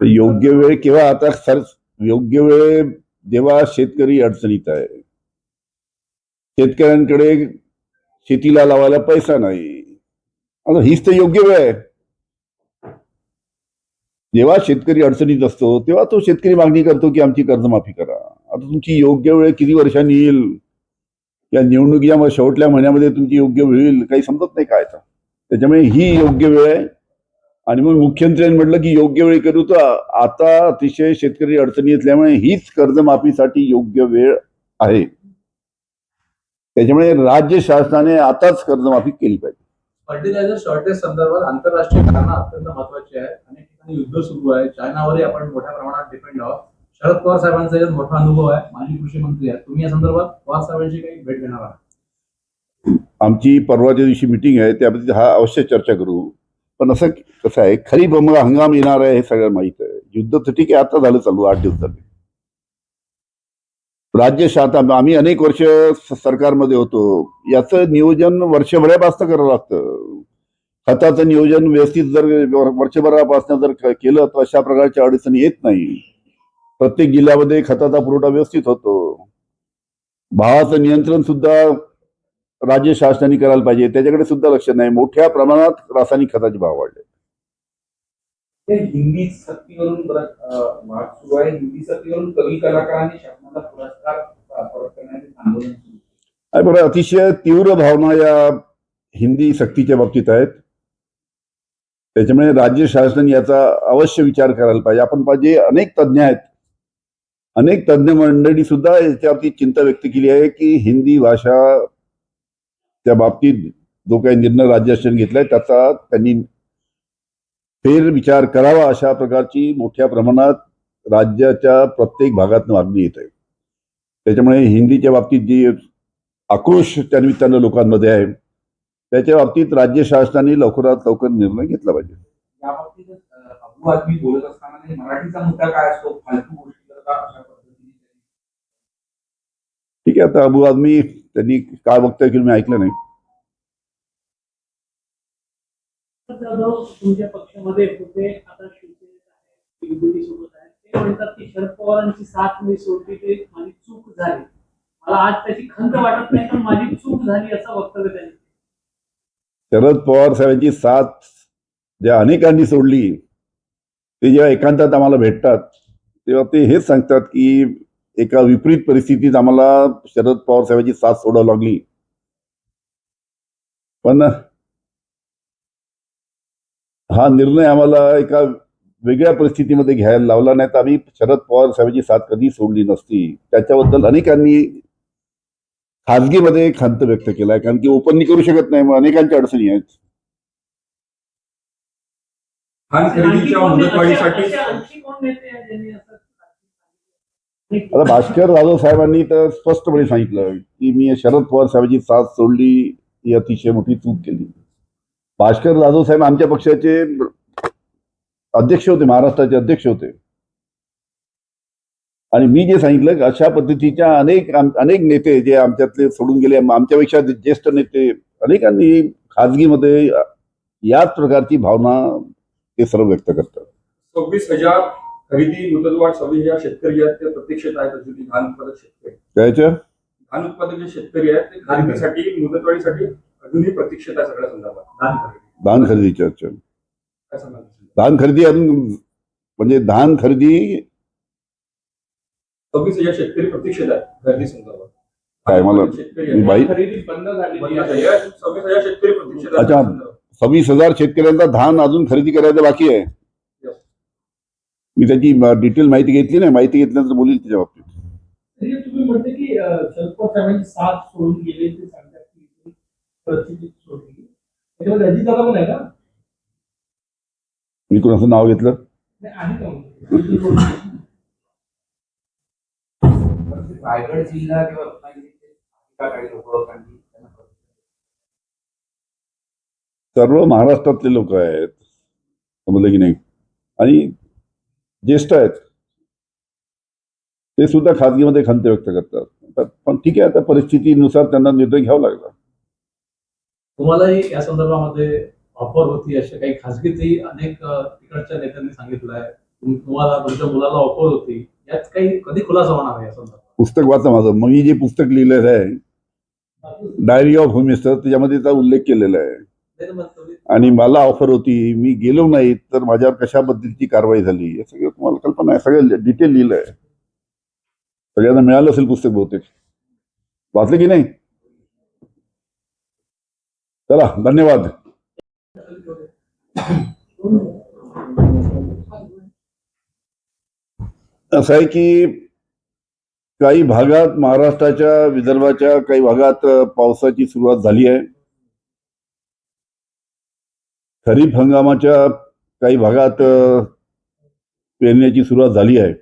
योग्य वेळ केव्हा आता सर योग्य वेळ जेव्हा शेतकरी अडचणीत आहे शेतकऱ्यांकडे शेतीला लावायला पैसा नाही. आता हीच तर योग्य वेळ आहे. जेव्हा शेतकरी अडचणीत असतो तेव्हा तो शेतकरी मागणी करतो की आमची कर्जमाफी करा. आता तुमची योग्य वेळ किती वर्षांनी येईल? या निवडणुकीच्या शेवटल्या महिन्यामध्ये तुमची योग्य वेळ येईल? काही समजत नाही काय तर त्याच्यामुळे ही योग्य वेळ आहे. आणि मग मुख्यमंत्र्यांनी म्हटलं की योग्य वेळ करू तर आता अतिशय शेतकरी अडचणी असल्यामुळे हीच कर्जमाफीसाठी योग्य वेळ आहे. त्याच्यामुळे राज्य शासनाने आताच कर्जमाफी केली पाहिजे. फर्टिलायझर शॉर्टेज संदर्भात आंतरराष्ट्रीय कारणं अत्यंत महत्वाची आहेत. अनेक ठिकाणी युद्ध सुरू आहे. चायनावरही आपण मोठ्या प्रमाणात डिपेंड आहोत. शरद पवार साहेबांचा यात मोठा अनुभव आहे. माजी कृषी मंत्री आहेत. तुम्ही या संदर्भात पवार साहेबांची काही भेट घेणार आहात? आमची परवाच्या दिवशी मिटिंग आहे त्याबद्दल हा अवश्य चर्चा करू. पण असं कसं आहे खरीप हंग- हंगाम येणार आहे हे सगळ्यांना माहीत आहे. युद्ध तर ठीक आहे आता झालं चालू आठ दिवस झाले राज्य शासन आम्ही अनेक वर्ष सरकारमध्ये होतो. याचं नियोजन वर्षभरापासून करावं लागतं. खताचं नियोजन व्यवस्थित जर वर्षभरापासून जर केलं तर अशा प्रकारच्या अडचणी येत नाही. प्रत्येक जिल्ह्यामध्ये खताचा पुरवठा व्यवस्थित होतो. भावाचं नियंत्रण सुद्धा राज्य शासनाने करायला पाहिजे. त्याच्याकडे सुद्धा लक्ष नाही. मोठ्या प्रमाणात रासायनिक खताचे भाव वाढले. हिंदी सक्तीवरून बराच अं, वाद सुरू आहे. हिंदी सक्तीवरून कवी कलाकारांनी शासनाला पुरस्कार अं, परत करण्याचे आंदोलन सुरू आहे. आणि बरं अतिशय तीव्र भावना या हिंदी सक्तीच्या बाबतीत आहेत. त्याच्यामुळे राज्य शासनाने याचा अवश्य विचार करायला पाहिजे. आपण पाहिजे अनेक तज्ज्ञ आहेत. अनेक तज्ज्ञ मंडळी सुद्धा याच्या बाबतीत चिंता व्यक्त केली आहे की हिंदी भाषा त्या बाबतीत जो काही निर्णय राज्य शासन घेतलाय त्याचा त्यांनी फेर विचार करावा अशा प्रकारची मोठ्या प्रमाणात राज्याच्या प्रत्येक भागात मागणी येत आहे. त्याच्यामुळे हिंदीच्या बाबतीत जी आक्रोश त्या निमित्तानं लोकांमध्ये आहे त्याच्या बाबतीत राज्य शासनाने लवकरात लवकर निर्णय घेतला पाहिजे. म्हणजे ठीक आहे आता अबू आदमी त्यांनी काय वक्तव्य केलं मी ऐकलं नाही. जाधव तुमच्या पक्षामध्ये होते आता शिवसेनेत आहे युतीने सोबत आहे ते म्हणतात की शरद पवारांची साथ मी सोडली ते माझी चूक झाली. मला आज त्याची खंत वाटत नाही पण माझी चूक झाली असं वक्तव्य त्यांनी शरद पवार साहेबांची साथ ज्या अनेकांनी सोडली ते जेव्हा एकांतात आम्हाला भेटतात तेव्हा ते हेच सांगतात की एका विपरीत परिस्थितीत आम्हाला शरद पवार साहेबांची साथ सोडावी लागली. पण हा निर्णय आम्हाला एका वेगळ्या परिस्थितीमध्ये घ्यायला लावला नाही तर आम्ही शरद पवार साहेबांची साथ कधी सोडली नसती. त्याच्याबद्दल अनेकांनी खाजगीमध्ये खंत व्यक्त केलाय कारण की ओपनली करू शकत नाही मग अनेकांच्या अडचणी आहेत. खरेदीच्या आता भास्कर जाधव साहेबांनी तर स्पष्टपणे सांगितलं की मी शरद पवार साहेबांची साथ सोडली ही अतिशय मोठी चूक केली. भास्कर जाधव साहेब आमच्या पक्षाचे अध्यक्ष होते महाराष्ट्राचे अध्यक्ष होते. आणि मी जे सांगितलं की अशा पद्धतीच्या अनेक अनेक नेते जे आमच्यातले सोडून गेले आम- आमच्यापेक्षा ज्येष्ठ नेते अनेकांनी खाजगीमध्ये याच प्रकारची भावना ते सर्व व्यक्त करतात. सव्वीस हजार खरेदी मुदतवाढ सव्वीस हजार शेतकरी आहेत ते प्रतीक्षेत आहेत अजूनही धान उत्पादक शेतकरी धान उत्पादक जे शेतकरी आहेत ते खरेदीसाठी मुदतवाढीसाठी अजूनही प्रतीक्षेत आहे सगळ्या संदर्भात. धान खरेदी. धान खरेदीच्या अच्छा काय सांगाल धान खरेदी अजून म्हणजे धान खरेदी सव्वीस हजार शेतकरी प्रतीक्षेत आहेत खरेदी संदर्भात. काय मला- शेतकरी. बाई खरेदी बंद झालेली बंद आहे. झाली आहे. सव्वीस हजार शेतकरी प्रतीक्षेत आहेत. अच्छा. सव्वीस हजार शेतकऱ्यांचा धान अजून खरेदी करायचं बाकी आहे. Yes. मी त्याची डिटेल माहिती घेतली नाही. माहिती घेतल्यानंतर बोलील त्याच्या बाबतीत. तरी तुम्ही म्हणते की अं, शरद पवार साहेबांची साथ सोडून गेले ते सांगतात परिस्थिती सोडली त्याच्यामध्ये अजित दादा पण आहे का मी कोणाचं नाव घेतलं? नाही, आहे का? रायगड जिल्हा किंवा रत्नागिरीचे काही लोक सर्व महाराष्ट्रातले लोक आहेत. समजलं की नाही? आणि ज्येष्ठ आहेत. ते सुद्धा खाजगीमध्ये खंत व्यक्त करतात. पण ठीक आहे आता परिस्थितीनुसार त्यांना निर्णय घ्यावा लागला. तुम्हालाही या संदर्भामध्ये ऑफर होती अशा काही खासगीतही अनेक तिकडच्या नेत्यांनी सांगितलं आहे तुम- तुम्हाला तुमच्या मुलाला ऑफर होती. यात काही कधी खुलासा होणार आहे या संदर्भात? पुस्तक वाचा माझं. मग मी जे पुस्तक लिहिलेलं आहे डायरी ऑफ होम मिनिस्टर त्याच्यामध्ये त्याचा उल्लेख केलेला आहे. आणि मला ऑफर होती मी गेलो नाही तर माझ्यावर कशा पद्धतीची कारवाई झाली? हे सगळं तुम्हाला कल्पना आहे. सगळं डिटेल लिहिलं आहे सगळ्यांना मिळालं असेल पुस्तक बहुतेक. वाचलं की नाही? चला धन्यवाद. असं आहे की काही भागात महाराष्ट्राच्या विदर्भाच्या काही भागात पावसाची सुरुवात झाली आहे. खरीप हंगामाच्या काही भागात पेरण्याची सुरुवात झाली आहे.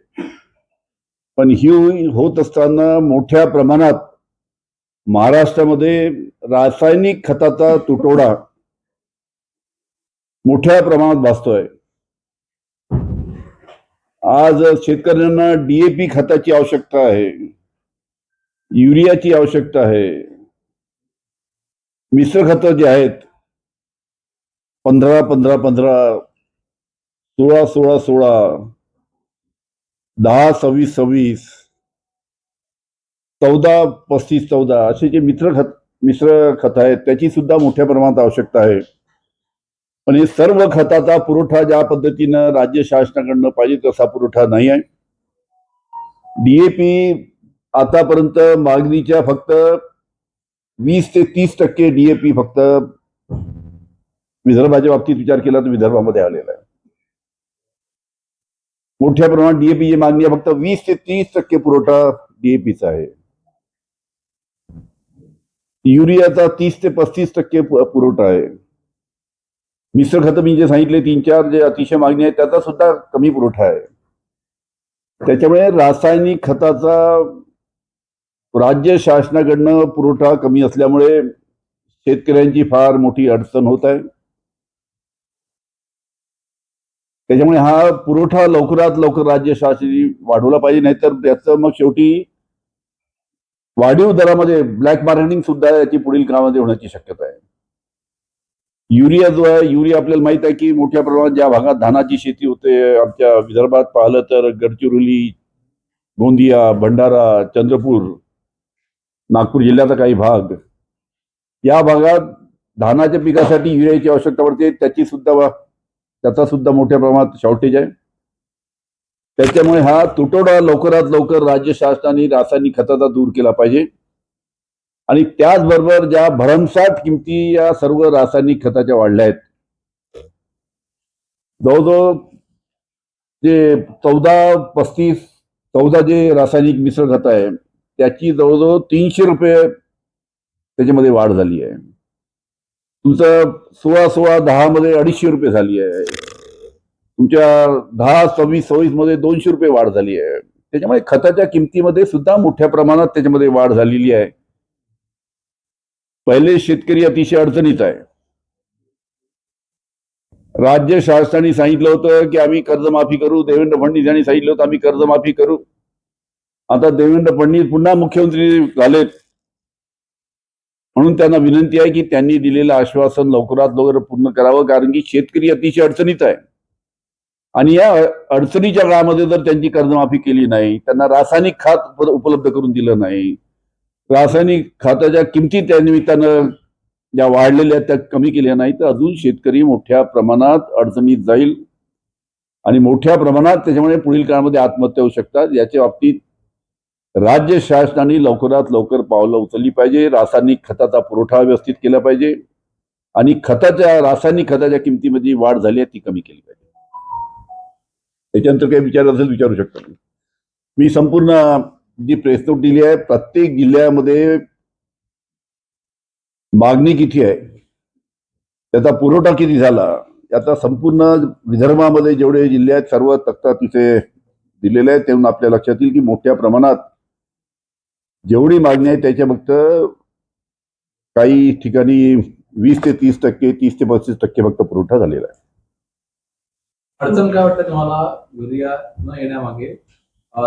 पण ही होत असताना मोठ्या प्रमाणात महाराष्ट्रामध्ये रासायनिक खताचा तुटवडा मोठ्या प्रमाणात भासतोय. आज शेतकऱ्यांना डीएपी खताची आवश्यकता आहे. युरियाची आवश्यकता आहे. मिश्र खत जे आहेत पंधरा पंधरा पंधरा सोळा सोळा सोळा दहा सव्वीस सव्वीस चौदा पस्तीस चौदा असे जे मित्र खत मिश्र खत आहेत त्याची सुद्धा मोठ्या प्रमाणात आवश्यकता आहे. पण हे सर्व खताचा पुरवठा ज्या पद्धतीनं राज्य शासनाकडनं पाहिजे तसा पुरवठा नाही आहे. डीएपी आतापर्यंत मागणीच्या फक्त वीस ते तीस टक्के डीएपी फक्त विदर्भाच्या बाबतीत विचार केला तर विदर्भामध्ये आलेला आहे. मोठ्या प्रमाणात डीएपीची मागणी फक्त वीस ते तीस टक्के पुरवठा डीएपीचा आहे. युरियाचा तीस ते पस्तीस टक्के पुरवठा आहे. मिश्र खतं मी जे सांगितले तीन चार जे अतिशय मागणी आहे त्याचा सुद्धा कमी पुरवठा आहे. त्याच्यामुळे रासायनिक खताचा राज्य शासनाकडनं पुरवठा कमी असल्यामुळे शेतकऱ्यांची फार मोठी अडचण होत आहे. त्याच्यामुळे हा पुरवठा लवकरात लवकर राज्य शासनाने वाढवला पाहिजे नाहीतर त्याचं मग शेवटी वाढीव दरामध्ये ब्लॅक मार्केटिंग सुद्धा याची पुढील काळामध्ये होण्याची शक्यता आहे. युरिया जो आहे युरिया आपल्याला माहीत आहे की मोठ्या प्रमाणात ज्या भागात धानाची शेती होते आमच्या विदर्भात पाहिलं तर गडचिरोली गोंदिया भंडारा चंद्रपूर नागपूर जिल्ह्याचा काही भाग या भागात धानाच्या पिकासाठी युरियाची आवश्यकता पडते. त्याची सुद्धा त्याचा सुद्धा मोठ्या प्रमाणात शॉर्टेज आहे. त्याच्यामुळे हा तुटवडा लवकरात लवकर राज्य शासनाने रासायनिक खताचा दूर केला पाहिजे. आणि त्याचबरोबर ज्या भरमसाठ किमती या सर्व रासायनिक खताच्या वाढल्या आहेत. जवळजवळ जे चौदा पस्तीस चौदा जे रासायनिक मिश्र खत आहे त्याची जवळजवळ तीनशे रुपये त्याच्यामध्ये वाढ झाली आहे. तुमचं सोळा सोळा दहा मध्ये अडीचशे रुपये झाली आहे. तुमच्या दहा सव्वीस सव्वीसमध्ये दोनशे रुपये वाढ झाली आहे. त्याच्यामुळे खताच्या किमतीमध्ये सुद्धा मोठ्या प्रमाणात त्याच्यामध्ये वाढ झालेली आहे. पहिले शेतकरी अतिशय अडचणीत आहे. राज्य शासनाने सांगितलं होतं की आम्ही कर्जमाफी करू देवेंद्र फडणवीस यांनी सांगितलं होतं आम्ही कर्जमाफी करू. आता देवेंद्र फडणवीस पुन्हा मुख्यमंत्री झालेत. म्हणून त्यांना विनंती आहे की त्यांनी दिलेलं आश्वासन लवकरात लवकर पूर्ण करावं कारण की शेतकरी अतिशय अडचणीत आहे. आणि या अडचणीच्या काळामध्ये जर त्यांची कर्जमाफी केली नाही त्यांना रासायनिक खत उपलब्ध करून दिलं नाही रासायनिक खताच्या किमती त्या निमित्तानं ज्या वाढलेल्या आहेत त्या कमी केल्या नाही तर अजून शेतकरी मोठ्या प्रमाणात अडचणीत जाईल. आणि मोठ्या प्रमाणात त्याच्यामुळे पुढील काळामध्ये आत्महत्या होऊ शकतात. याच्या बाबतीत राज्य शासनाने लवकरात लवकर पावलं उचलली पाहिजे. रासायनिक खताचा पुरवठा व्यवस्थित केला पाहिजे. आणि खताच्या रासायनिक खताच्या किमतीमध्ये वाढ झाली आहे ती कमी केली पाहिजे. त्याच्यानंतर काही विचार असेल विचारू शकता तुम्ही. मी संपूर्ण जी प्रेसनोट दिली आहे प्रत्येक जिल्ह्यामध्ये मागणी किती आहे? त्याचा पुरवठा किती झाला? याचा संपूर्ण विदर्भामध्ये जेवढे जिल्हे आहेत सर्व तक्ता तिथे दिलेले आहेत तेव्हा आपल्या लक्षात येईल की मोठ्या प्रमाणात जेवढी मागणी आहे त्याच्या फक्त काही ठिकाणी वीस ते तीस टक्के तीस ते पस्तीस टक्के फक्त पुरवठा झालेला आहे. अडचण काय वाटतं तुम्हाला? युरिया न येण्यामागे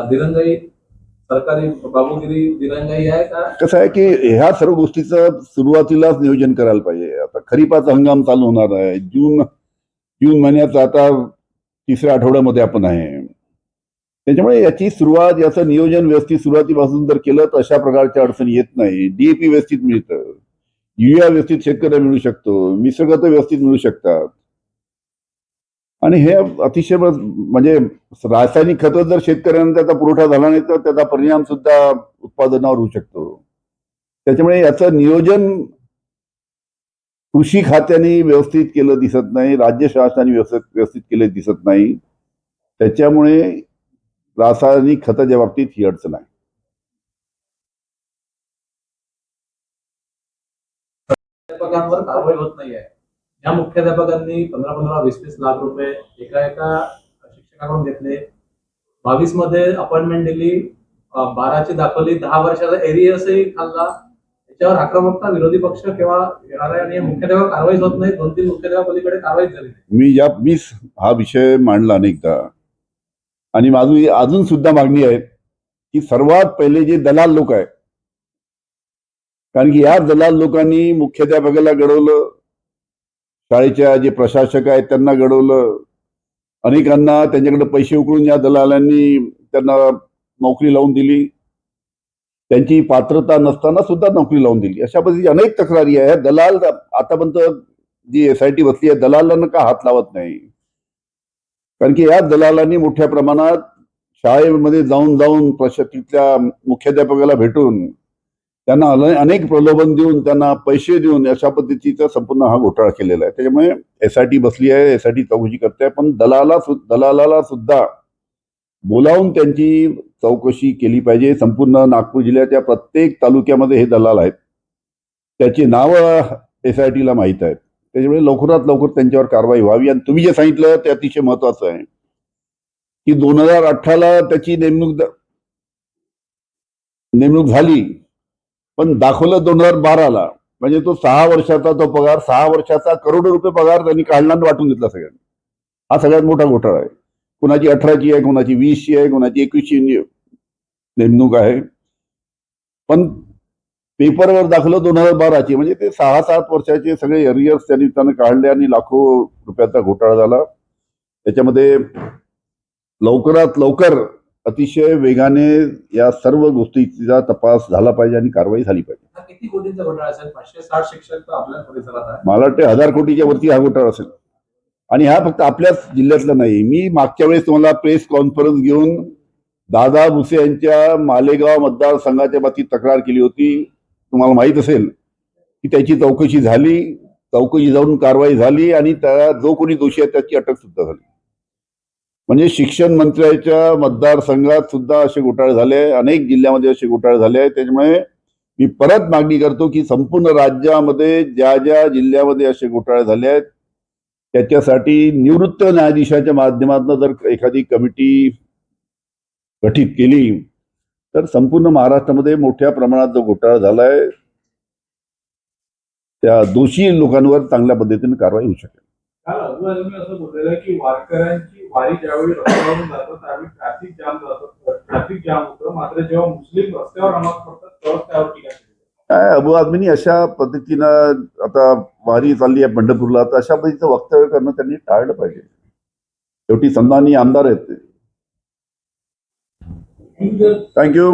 दिरंगाई सरकारी बाबूगिरी दिरंगाई आहे का? कसं आहे की ह्या सर्व गोष्टीचं सुरुवातीलाच नियोजन करायला पाहिजे. आता खरीपाचा हंगाम चालू होणार आहे. जून जून महिन्याचा आता तिसऱ्या आठवड्यामध्ये आपण आहे. त्याच्यामुळे याची सुरुवात याचं नियोजन व्यवस्थित सुरुवातीपासून जर केलं तर अशा प्रकारच्या अडचणी येत नाही. डीएपी व्यवस्थित मिळतं. युरिया व्यवस्थित शेतकऱ्या मिळू शकतो. मिश्रखतं व्यवस्थित मिळू शकतात. आणि हे अतिशय म्हणजे रासायनिक खत जर शेतकऱ्यांना त्याचा पुरवठा झाला नाही तर त्याचा परिणाम सुद्धा उत्पादनावर होऊ शकतो. त्याच्यामुळे याचं नियोजन कृषी खात्याने व्यवस्थित केलं दिसत नाही राज्य शासनाने व्यवस्थित व्यवस्थित केलं दिसत नाही. त्याच्यामुळे रासायनिक खताच्या बाबतीत ही अडचण आहे. कारवाई होत या मुख्याध्यापकांनी पंधरा पंधरा वीस वीस लाख रुपये एका एका शिक्षकाकडून घेतले. बावीसमध्ये अपॉइंटमेंट दिली. बाराची दाखवली. दहा वर्षाचा एरियसही खाल्ला. त्याच्यावर आक्रमकता विरोधी पक्ष किंवा येणार आहे आणि मुख्याध्यापक कारवाईच होत नाही. दोन तीन मुख्याध्यापकांकडे कारवाईच झाली मी या मी हा विषय मांडला अनेकदा आणि माझी अजून सुद्धा मागणी आहे की सर्वात पहिले जे दलाल लोक आहे कारण की या दलाल लोकांनी मुख्याध्यापकाला घडवलं शाळेच्या जे प्रशासक आहेत त्यांना घडवलं. अनेकांना त्यांच्याकडे पैसे उकळून या दलालांनी त्यांना नोकरी लावून दिली. त्यांची पात्रता नसताना सुद्धा नोकरी लावून दिली. अशा पद्धतीची अनेक तक्रारी आहे दलाल आतापर्यंत जी एस आय टी बसली आहे दलालांना का हात लावत नाही? कारण की या दलालांनी मोठ्या प्रमाणात शाळेमध्ये जाऊन जाऊन प्रश मुख्याध्यापकाला भेटून त्यांना अनेक प्रलोभन देऊन त्यांना पैसे देऊन अशा पद्धतीचा संपूर्ण हा घोटाळा केलेला आहे. त्याच्यामुळे एस आय टी बसली आहे एस आय टी चौकशी करते पण दलाला सु- दलालाला सुद्धा बोलावून त्यांची चौकशी केली पाहिजे. संपूर्ण नागपूर जिल्ह्याच्या प्रत्येक तालुक्यामध्ये हे दलाल आहेत. त्याची नावं एस आय टीला माहीत आहेत. त्याच्यामुळे लवकरात लवकर त्यांच्यावर कारवाई व्हावी. आणि तुम्ही जे सांगितलं ते अतिशय महत्वाचं आहे. की दोन हजार अठराला त्याची नेमणूक नेमणूक झाली. पण दाखवलं दोन हजार बाराला. म्हणजे तो सहा वर्षाचा तो पगार सहा वर्षाचा करोडो रुपये पगार त्यांनी काढला आणि वाटून घेतला सगळ्यांनी. हा सगळ्यात मोठा घोटाळा आहे. कुणाची अठराची आहे कुणाची वीसची आहे कुणाची एकवीसची नेमणूक आहे. पण पेपरवर दाखवलं दोन हजार बाराची. म्हणजे ते सहा सात वर्षाचे सगळे एरियर्स त्यांनी त्यांना काढले आणि लाखो रुपयाचा घोटाळा झाला. त्याच्यामध्ये लवकरात लवकर अतिशय वेगाने या सर्व गोष्टीचा तपास झाला पाहिजे आणि कारवाई झाली पाहिजे. मला वाटते हजार कोटीच्या वरती हा घोटाळा असेल. आणि हा फक्त आपल्याच जिल्ह्यातला नाही. मी मागच्या वेळेस तुम्हाला प्रेस कॉन्फरन्स घेऊन दादा भुसे यांच्या मालेगाव मतदारसंघाच्या बाबतीत तक्रार केली होती. तुम्हाला माहीत असेल की त्याची चौकशी झाली. चौकशी जाऊन कारवाई झाली आणि त्या जो कोणी दोषी आहे त्याची अटक सुद्धा झाली. म्हणजे शिक्षण मंत्र्याच्या मतदारसंघात सुद्धा असे घोटाळे झाले. अनेक जिल्ह्यामध्ये असे घोटाळे झाले त्याच्यामुळे मी परत मागणी करतो की संपूर्ण राज्यामध्ये ज्या ज्या जिल्ह्यामध्ये असे घोटाळे झाले आहेत त्याच्यासाठी निवृत्त न्यायाधीशाच्या माध्यमातून जर एखादी कमिटी गठीत केली तर संपूर्ण महाराष्ट्रामध्ये मोठ्या प्रमाणात जो घोटाळा झालाय त्या दोषी लोकांवर चांगल्या पद्धतीने कारवाई होऊ शकेल. काल असं बोललेलं आहे की वारकऱ्यांची वारी ज्यावेळी रस्त्यावरून जातात त्यावेळी ट्रॅफिक जाम जातात ट्रॅफिक जाम होतं. मात्र जेव्हा मुस्लिम रस्त्यावर नमाज पडतात त्यावर टीका. काय अबू आदमीनी अशा पद्धतीनं आता वारी चालली आहे पंढरपूरला तर अशा पद्धतीचं वक्तव्य करणं त्यांनी टाळलं पाहिजे. शेवटी संधानी आमदार आहेत ते. थँक्यू